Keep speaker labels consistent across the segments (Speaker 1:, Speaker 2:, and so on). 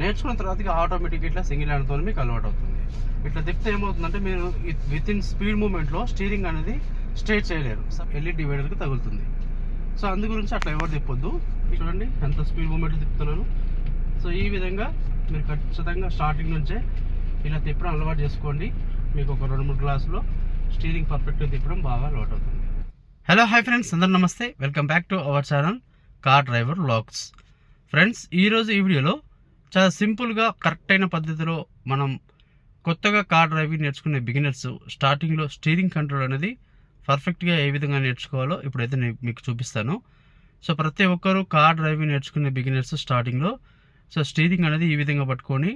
Speaker 1: నేర్చుకున్న తర్వాత ఇక ఆటోమేటిక్ ఇట్లా సింగిల్ హ్యాండ్తో మీకు అలవాటు అవుతుంది. ఇట్లా తిప్పితే ఏమవుతుందంటే మీరు విత్ ఇన్ స్పీడ్ మూమెంట్లో స్టీరింగ్ అనేది స్ట్రేట్ చేయలేరు. ఎల్ఈ డివైడర్కి తగులుతుంది. సో అందు గురించి అట్లా ఎవరు తిప్పొద్దు. చూడండి ఎంత స్పీడ్ మూమెంట్ తిప్పుతున్నాను సో ఈ విధంగా మీరు ఖచ్చితంగా స్టార్టింగ్ నుంచే ఇలా తిప్పడం అలవాటు చేసుకోండి. మీకు ఒక రెండు మూడు గ్లాసులో స్టీరింగ్ పర్ఫెక్ట్గా తిప్పడం బాగా అలవాటు అవుతుంది. హలో హాయ్ ఫ్రెండ్స్ అందరు నమస్తే. Welcome back to our channel car driver locks friends ఈరోజు ఈ వీడియోలో చాలా సింపుల్గా కరెక్ట్ అయిన పద్ధతిలో మనం కొత్తగా కార్ డ్రైవింగ్ నేర్చుకునే బిగినర్స్ స్టార్టింగ్లో స్టీరింగ్ కంట్రోల్ అనేది పర్ఫెక్ట్గా ఏ విధంగా నేర్చుకోవాలో ఇప్పుడైతే నేను మీకు చూపిస్తాను. సో ప్రతి ఒక్కరూ కార్ డ్రైవింగ్ నేర్చుకునే బిగినర్స్ స్టార్టింగ్లో సో స్టీరింగ్ అనేది ఈ విధంగా పట్టుకొని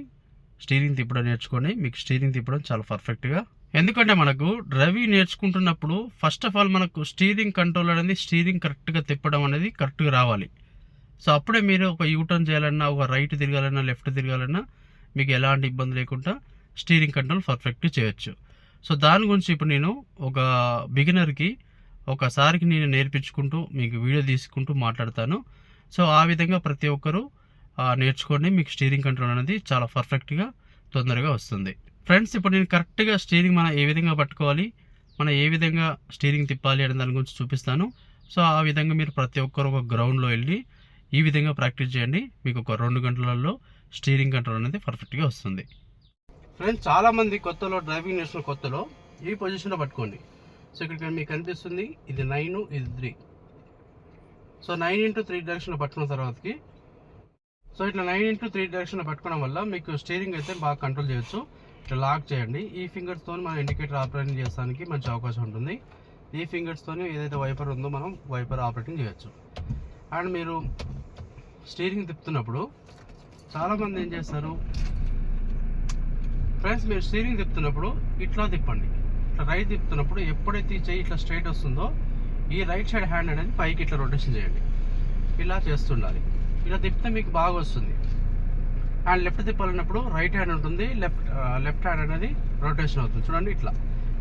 Speaker 1: స్టీరింగ్ తిప్పడం నేర్చుకొని మీకు స్టీరింగ్ తిప్పడం చాలా పర్ఫెక్ట్గా. ఎందుకంటే మనకు డ్రైవింగ్ నేర్చుకుంటున్నప్పుడు ఫస్ట్ ఆఫ్ ఆల్ మనకు స్టీరింగ్ కంట్రోల్ అనేది స్టీరింగ్ కరెక్ట్గా తిప్పడం అనేది కరెక్ట్గా రావాలి. సో అప్పుడే మీరు ఒక యూటర్న్ చేయాలన్నా ఒక రైట్ తిరగాలన్నా లెఫ్ట్ తిరగాలన్నా మీకు ఎలాంటి ఇబ్బంది లేకుండా స్టీరింగ్ కంట్రోల్ పర్ఫెక్ట్ చేయొచ్చు. సో దాని గురించి ఇప్పుడు నేను ఒక బిగినర్కి ఒకసారికి నేను నేర్పించుకుంటూ మీకు వీడియో తీసుకుంటూ మాట్లాడతాను. సో ఆ విధంగా ప్రతి ఒక్కరూ నేర్చుకొని నేర్చుకోండి మీకు స్టీరింగ్ కంట్రోల్ అనేది చాలా పర్ఫెక్ట్గా తొందరగా వస్తుంది. ఫ్రెండ్స్ ఇప్పుడు నేను కరెక్ట్గా స్టీరింగ్ మనం ఏ విధంగా పట్టుకోవాలి మనం ఏ విధంగా స్టీరింగ్ తిప్పాలి అనే దాని గురించి చూపిస్తాను. సో ఆ విధంగా మీరు ప్రతి ఒక్కరు ఒక గ్రౌండ్లో వెళ్ళి ఈ విధంగా ప్రాక్టీస్ చేయండి. మీకు ఒక రెండు గంటలలో స్టీరింగ్ కంట్రోల్ అనేది పర్ఫెక్ట్గా వస్తుంది. ఫ్రెండ్స్ చాలామంది కొత్తలో డ్రైవింగ్ నేర్చుకున్న కొత్తలో ఈ పొజిషన్లో పట్టుకోండి. సో ఇక్కడ మీకు కనిపిస్తుంది ఇది నైన్ ఇది three so nine into three డైరెక్షన్లో పట్టుకున్న తర్వాతకి సో ఇట్లా నైన్ ఇంటూ త్రీ డైరెక్షన్లో పట్టుకోవడం వల్ల మీకు స్టీరింగ్ అయితే బాగా కంట్రోల్ చేయొచ్చు. ఇట్లా లాక్ చేయండి. ఈ ఫింగర్స్తో మనం ఇండికేటర్ ఆపరేటింగ్ చేయడానికి మంచి అవకాశం ఉంటుంది. ఈ ఫింగర్స్తో ఏదైతే వైపర్ ఉందో మనం వైపర్ ఆపరేటింగ్ చేయొచ్చు. అండ్ మీరు స్టీరింగ్ తిప్పుతున్నప్పుడు చాలామంది ఏం చేస్తారు? ఫ్రెండ్స్ మీరు స్టీరింగ్ తిప్పుతున్నప్పుడు ఇట్లా తిప్పండి. ఇట్లా రైట్ తిప్పుతున్నప్పుడు ఎప్పుడైతే ఈ చెయ్యి ఇట్లా స్ట్రైట్ వస్తుందో ఈ రైట్ సైడ్ హ్యాండ్ అనేది పైకి ఇట్లా రొటేషన్ చేయండి. ఇలా చేస్తుండాలి. ఇలా తిప్పితే మీకు బాగా వస్తుంది. అండ్ లెఫ్ట్ తిప్పాలన్నప్పుడు రైట్ హ్యాండ్ ఉంటుంది. లెఫ్ట్ లెఫ్ట్ హ్యాండ్ అనేది రొటేషన్ అవుతుంది. చూడండి ఇట్లా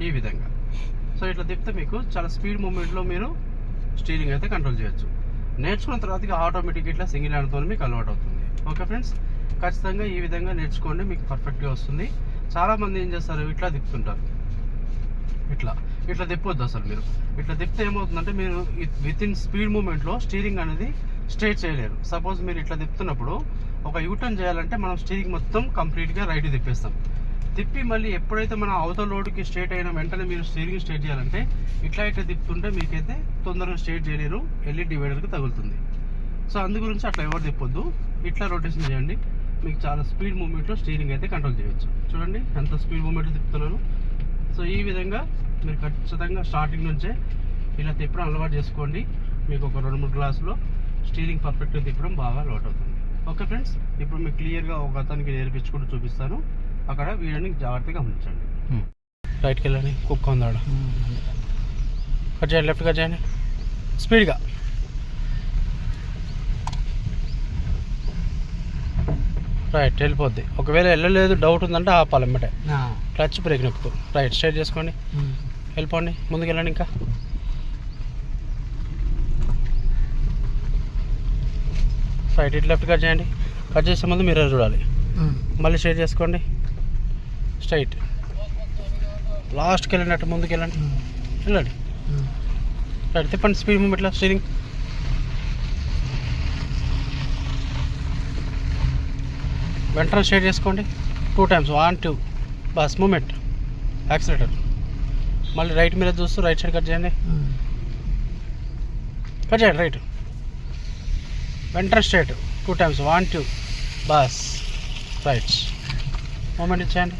Speaker 1: ఈ విధంగా. సో ఇట్లా తిప్పితే మీకు చాలా స్పీడ్ మూమెంట్లో మీరు స్టీరింగ్ అయితే కంట్రోల్ చేయొచ్చు. నేర్చుకున్న తర్వాత ఆటోమేటిక్ ఇట్లా సింగిల్ హ్యాండ్తో మీకు అలవాటు అవుతుంది. ఓకే ఫ్రెండ్స్ ఖచ్చితంగా ఈ విధంగా నేర్చుకోండి మీకు పర్ఫెక్ట్గా వస్తుంది. చాలామంది ఏం చేస్తారు? ఇట్లా తిప్పుతుంటారు. ఇట్లా. ఇట్లా తిప్పొద్దు అసలు మీరు. ఇట్లా తిప్పితే ఏమవుతుందంటే మీరు విత్ ఇన్ స్పీడ్ మూమెంట్లో స్టీరింగ్ అనేది స్ట్రేట్ చేయలేరు. సపోజ్ మీరు ఇట్లా తిప్పుతున్నప్పుడు ఒక యూటర్న్ చేయాలంటే మనం స్టీరింగ్ మొత్తం కంప్లీట్గా రైట్ తిప్పేస్తాం. తిప్పి మళ్ళీ ఎప్పుడైతే మనం అవతల లోడ్కి స్ట్రేట్ అయిన వెంటనే మీరు స్టీరింగ్ స్ట్రేట్ చేయాలంటే ఇట్లా ఇట్లా తిప్పుతుంటే మీకైతే తొందరగా స్ట్రేట్ చేయలేరు ఎల్ఈ డివైడర్కి తగులుతుంది. సో అందు గురించి అట్లా ఎవరు తిప్పొద్దు. ఇట్లా రొటేషన్ చేయండి. మీకు చాలా స్పీడ్ మూమెంట్లో స్టీరింగ్ అయితే కంట్రోల్ చేయొచ్చు. చూడండి ఎంత స్పీడ్ మూమెంట్లో తిప్పుతున్నాను సో ఈ విధంగా మీరు ఖచ్చితంగా స్టార్టింగ్ నుంచే ఇలా తిప్పడం అలవాటు చేసుకోండి. మీకు ఒక రెండు మూడు గ్లాసులో స్టీరింగ్ పర్ఫెక్ట్గా తిప్పడం బాగా అలవాటు అవుతుంది. ఓకే ఫ్రెండ్స్ ఇప్పుడు మీకు క్లియర్గా ఒక అతనికి నేర్పించుకుంటూ చూపిస్తాను. అక్కడ వీడియోని జాగ్రత్తగా గమనించండి. రైట్కి వెళ్ళండి కుక్క ఉంది ఆడ. కట్ చేయండి లెఫ్ట్ కట్ చేయండి. స్పీడ్గా రైట్ వెళ్ళిపోద్ది. ఒకవేళ వెళ్ళలేదు డౌట్ ఉందంటే ఆపాలి ఎమ్మటే క్లచ్ బ్రేక్ నొక్కుతూ. రైట్ స్ట్రైట్ చేసుకోండి. వెళ్ళిపోండి ముందుకు వెళ్ళండి ఇంకా. రైట్ ఇటు లెఫ్ట్ కట్ చేయండి. కట్ చేసే ముందు మీరు చూడాలి. మళ్ళీ స్ట్రైట్ చేసుకోండి. స్ట్రైట్ లాస్ట్కి వెళ్ళినట్టు ముందుకు వెళ్ళండి. వెళ్ళండి. రైట్ తిప్పండి స్పీడ్ మూమెంట్లో స్టీరింగ్ వెంటనే స్ట్రైట్ చేసుకోండి. టూ టైమ్స్ వన్ టూ బస్ మూమెంట్ యాక్సిలేటర్ మళ్ళీ రైట్ మీద చూస్తూ రైట్ సైడ్ కట్ చేయండి. కట్ చేయండి రైట్ వెంటనే straight two times one two bus right moment ఇచ్చేయండి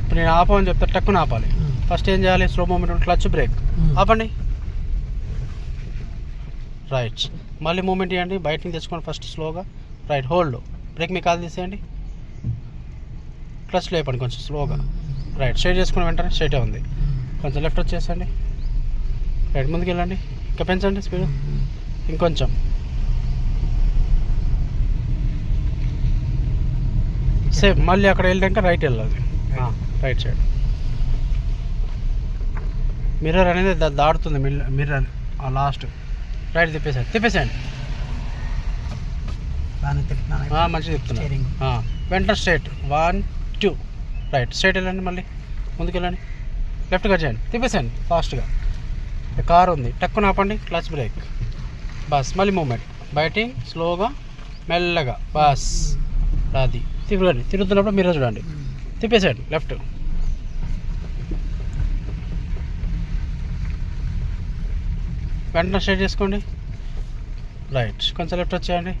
Speaker 1: ఇప్పుడు నేను ఆపమని చెప్తే టక్కున ఆపాలి. ఫస్ట్ ఏం చేయాలి? స్లో మూమెంట్ క్లచ్ బ్రేక్ ఆపండి. రైట్ మళ్ళీ మూమెంట్ ఇవ్వండి. బయట నుంచి తెచ్చుకోండి ఫస్ట్ స్లోగా రైట్ హోల్డ్ బ్రేక్ మీ కాలు తీసేయండి. క్లచ్ లేపండి కొంచెం స్లోగా రైట్ స్ట్రైట్ చేసుకుని వెంటనే స్ట్రైటే ఉంది. కొంచెం లెఫ్ట్ వచ్చేసండి. రైట్ ముందుకు వెళ్ళండి ఇంకా పెంచండి స్పీడ్ ఇంకొంచెం. సేమ్ మళ్ళీ అక్కడ వెళ్ళాక రైట్ వెళ్ళాలి. రైట్ సైడ్ మిర్రర్ అనేది దా- దాటుతుంది మిర్రర్ ఆ లాస్ట్ రైట్ తిప్పేసాడు తిప్పేసాయండి. మంచిగా చెప్తున్నా వెంటనే straight one two right straight వెళ్ళండి మళ్ళీ. ముందుకు వెళ్ళండి లెఫ్ట్గా చేయండి. తిప్పేసేయండి. ఫాస్ట్గా కార్ ఉంది. టక్కున ఆపండి క్లచ్ బ్రేక్. బస్ మళ్ళీ మూమెంట్. బయటింగ్ స్లోగా మెల్లగా. బస్. అది తిరగండి. తిరుగుతున్నప్పుడు మీరు చూడండి. తిప్పేసేయండి. లెఫ్ట్. వెంటనే స్ట్రైట్ చేసుకోండి. రైట్. కొంచెం లెఫ్ట్ వచ్చేయండి.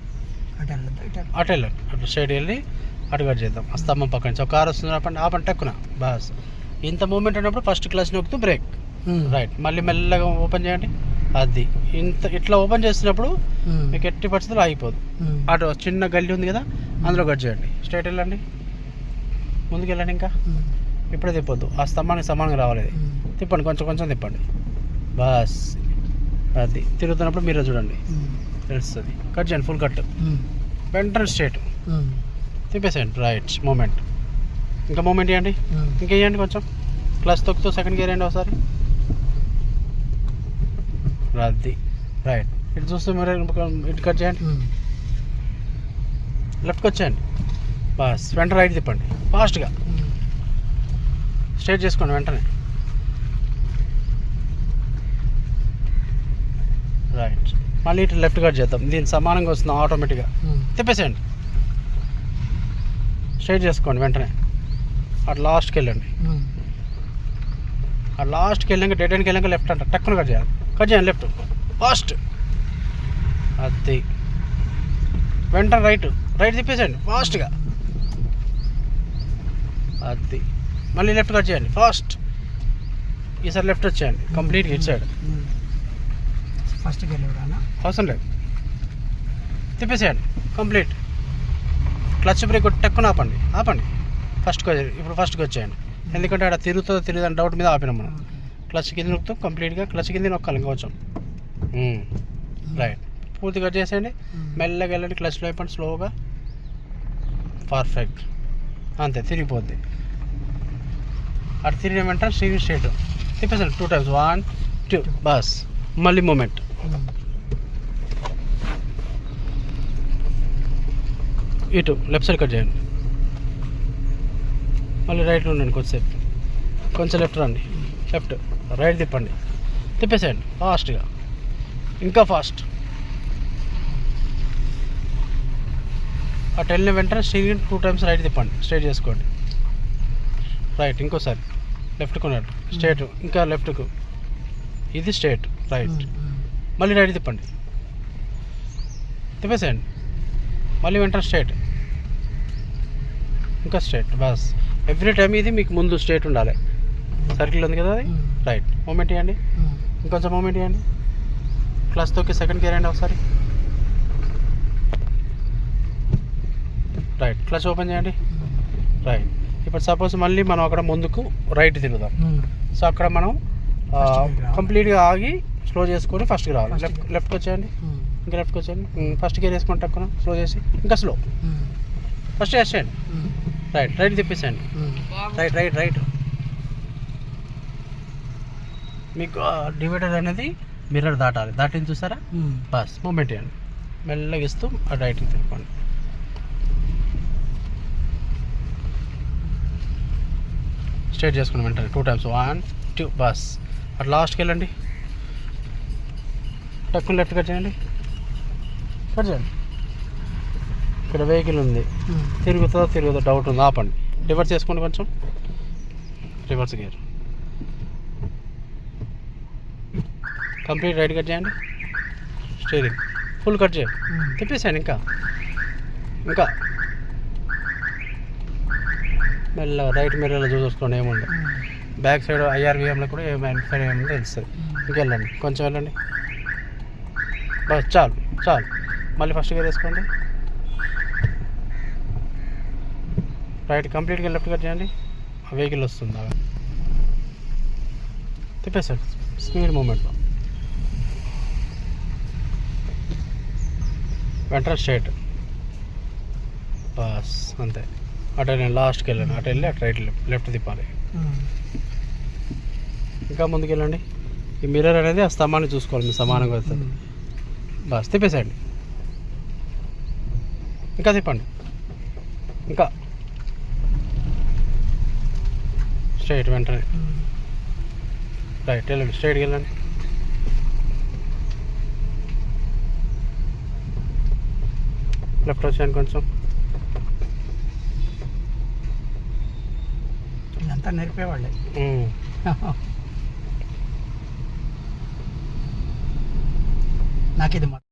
Speaker 2: అటు
Speaker 1: వెళ్ళండి. అటు సైడ్ వెళ్ళి అటు కట్ చేద్దాం. ఆ స్తంభం పక్క నుంచి. ఒక కార్ వస్తుంది. ఆపండి. ఆపండి. టక్కున. బస్. ఇంత మూమెంట్ ఉన్నప్పుడు ఫస్ట్ క్లాస్ నొక్కుతూ బ్రేక్. రైట్ మళ్ళీ మెల్లగా ఓపెన్ చేయండి. అది. ఇంత ఇట్లా ఓపెన్ చేస్తున్నప్పుడు
Speaker 2: ఉమ్.
Speaker 1: మీకు ఎట్టి పరిస్థితులు ఆగిపోదు.
Speaker 2: ఉమ్.
Speaker 1: అటు చిన్న గల్లీ ఉంది కదా అందులో కట్ చేయండి. స్ట్రైట్ వెళ్ళండి. ముందుకు వెళ్ళండి ఇంకా. ఇప్పుడే తిప్పొద్దు. ఆ స్తంభానికి సమానంగా రావాలి. తిప్పండి కొంచెం కొంచెం తిప్పండి. బస్. అది. తిరుగుతున్నప్పుడు మీరే చూడండి. తెలుస్తుంది. కట్ చేయండి ఫుల్ కట్. వెంటనే స్ట్రైట్. తిప్పేసేయండి. రైట్ మూమెంట్ ఇంకా మూమెంట్ ఇవ్వండి. ఇంకా ఇవ్వండి కొంచెం? క్లచ్ తొక్కుతూ సెకండ్ గేర్ వేయండి ఒకసారి? అది రైట్ ఇటు చూస్తూ మీరు ఇటు కట్ చేయండి. లెఫ్ట్కి వచ్చేయండి బస్ వెంట రైట్ తిప్పండి. ఫాస్ట్గా
Speaker 2: ఉమ్.
Speaker 1: స్ట్రైట్ చేసుకోండి వెంటనే. రైట్ మళ్ళీ ఇటు లెఫ్ట్ కట్ చేద్దాం. దీని సమానంగా వస్తుంది ఆటోమేటిక్గా
Speaker 2: ఉమ్.
Speaker 1: తిప్పేసేయండి. స్ట్రైట్ చేసుకోండి వెంటనే. అటు లాస్ట్కి వెళ్ళండి.
Speaker 2: ఉమ్.
Speaker 1: ఆ లాస్ట్కి వెళ్ళాక డెడ్ ఎండ్కి వెళ్ళాక లెఫ్ట్ అంట. టక్కున కట్ చేయాలి. కట్ చేయండి లెఫ్ట్. ఫాస్ట్. అది. వెంటనే రైట్. రైట్ తిప్పేసేయండి. ఫాస్ట్గా. అది. మళ్ళీ లెఫ్ట్ కట్ చేయండి ఫాస్ట్. ఈసారి లెఫ్ట్ వచ్చేయండి. కంప్లీట్గా ఇటు సైడ్.
Speaker 2: వెళ్ళిరానా
Speaker 1: అవసరం లేదు. తిప్పేసేయండి. కంప్లీట్. క్లచ్ బ్రేక్ టక్కున ఆపండి. ఆపండి. ఫస్ట్కి ఇప్పుడు ఫస్ట్కి వచ్చేయండి. ఎందుకంటే అక్కడ తిరుగుతుందో తిరుగుతుందో డౌట్ మీద ఆపినాం మనం. క్లచ్ కింద నొక్కుతూ కంప్లీట్గా క్లచ్ కింద నొక్కాలి ఇంకొంచెం. రైట్ పూర్తిగా చేసేయండి. మెల్లగా వెళ్ళండి క్లచ్లో అయిపోండి స్లోగా పర్ఫెక్ట్ అంతే తిరిగిపోద్ది. అటు తిరిగిన వెంటనే స్టీరింగ్ స్ట్రేట్ తిప్పేసండి. టూ టైమ్స్ వన్ టూ బస్ మళ్ళీ మూమెంట్ ఇటు లెఫ్ట్ సైడ్ కట్ చేయండి. మళ్ళీ రైట్లో ఉండండి కొద్దిసేపు. కొంచెం లెఫ్ట్ రండి. లెఫ్ట్ రైట్ తిప్పండి. తిప్పేసేయండి ఫాస్ట్గా. ఇంకా ఫాస్ట్. అటు వెళ్ళిన వెంటనే స్టీరింగ్ టూ టైమ్స్ రైట్ తిప్పండి స్ట్రైట్ చేసుకోండి. రైట్ ఇంకోసారి. లెఫ్ట్ కొన్నాడు స్ట్రేట్ ఇంకా లెఫ్ట్కు. ఇది స్ట్రేట్ రైట్. మళ్ళీ రైట్ తిప్పండి. తిప్పేసేయండి. మళ్ళీ వెంటనే స్ట్రేట్. ఇంకా స్ట్రేట్ బస్. ఎవ్రీ టైం ఇది మీకు ముందు స్ట్రేట్ ఉండాలి. సర్కిల్ ఉంది కదా అది? రైట్ మూమెంట్ ఇవ్వండి. ఇంకొంచెం మూమెంట్ ఇవ్వండి. క్లాస్ తోకి సెకండ్ గేర్ అండి ఒకసారి. రైట్ క్లచ్ ఓపెన్ చేయండి. రైట్ ఇప్పుడు సపోజ్ మళ్ళీ మనం అక్కడ ముందుకు రైట్ తిరుగుదాం. సో అక్కడ మనం. కంప్లీట్గా ఆగి స్లో చేసుకొని ఫస్ట్కి రావాలి. లెఫ్ట్. లెఫ్ట్కి వచ్చేయండి. ఇంకా లెఫ్ట్కి వచ్చేయండి. ఫస్ట్ గేర్ వేసుకొని టక్కున స్లో చేసి ఇంకా స్లో ఫస్ట్ వేసేయండి రైట్ రైట్ తిప్పేసేయండి. రైట్ రైట్ రైట్ మీకు డివైడర్ అనేది మిర్రర్ దాటాలి. దాటిని చూసారా? బస్. మూమెంట్ ఇవ్వండి మెల్లగా ఇస్తూ ఆ రైట్కి తిప్పండి స్ట్రైట్ చేసుకుని వెంటనే two times. One two bus. అటు లాస్ట్కి వెళ్ళండి. టక్కుని లెఫ్ట్ కట్ చేయండి. కట్ చేయండి. ఇక్కడ వెహికల్ ఉంది. తిరుగుతుందో తిరుగుతుందో డౌట్ ఉంది? ఆపండి. రివర్స్ చేసుకోండి కొంచెం. Reverse gear. Complete right cut చేయండి. స్టీరింగ్. ఫుల్ కట్ చేయండి తిప్పేసాను ఇంకా. ఇంకా. మెల్ల రైట్ మిర్రర్లో చూసుకోండి ఏముంది బ్యాక్ సైడ్ ఐఆర్విఎంలో కూడా ఏమైనా సైడ్ ఏముందో తెలుస్తుంది. ఇంకెళ్ళండి. కొంచెం వెళ్ళండి. బస్ చాలు చాలు. మళ్ళీ ఫస్ట్ గేర్ వేసుకోండి. రైట్ కంప్లీట్గా లెఫ్ట్ కట్ చేయండి. ఆ వెహికల్ వస్తుంది తిప్పేసాడు స్పీడ్ మూమెంట్లో. వెంటనే స్ట్రైట్ బస్ అంతే. అటు నేను లాస్ట్కి వెళ్ళాను. అటు వెళ్ళి అటు రైట్ లెఫ్ట్ తిప్పాలి. ఇంకా ముందుకు వెళ్ళండి ఈ మిర్రర్ అనేది ఆ స్తంభాన్ని చూసుకోవాలి. మీ సమానంగా వస్తుంది బస్ తిప్పేసేయండి. ఇంకా తిప్పండి. ఇంకా. స్ట్రైట్ వెంటనే. రైట్ వెళ్ళండి. స్ట్రైట్కి వెళ్ళండి. లెఫ్ట్ వచ్చాను కొంచెం
Speaker 2: ఇదంతా నేర్పేవాళ్ళే. నాకు ఇది మొ-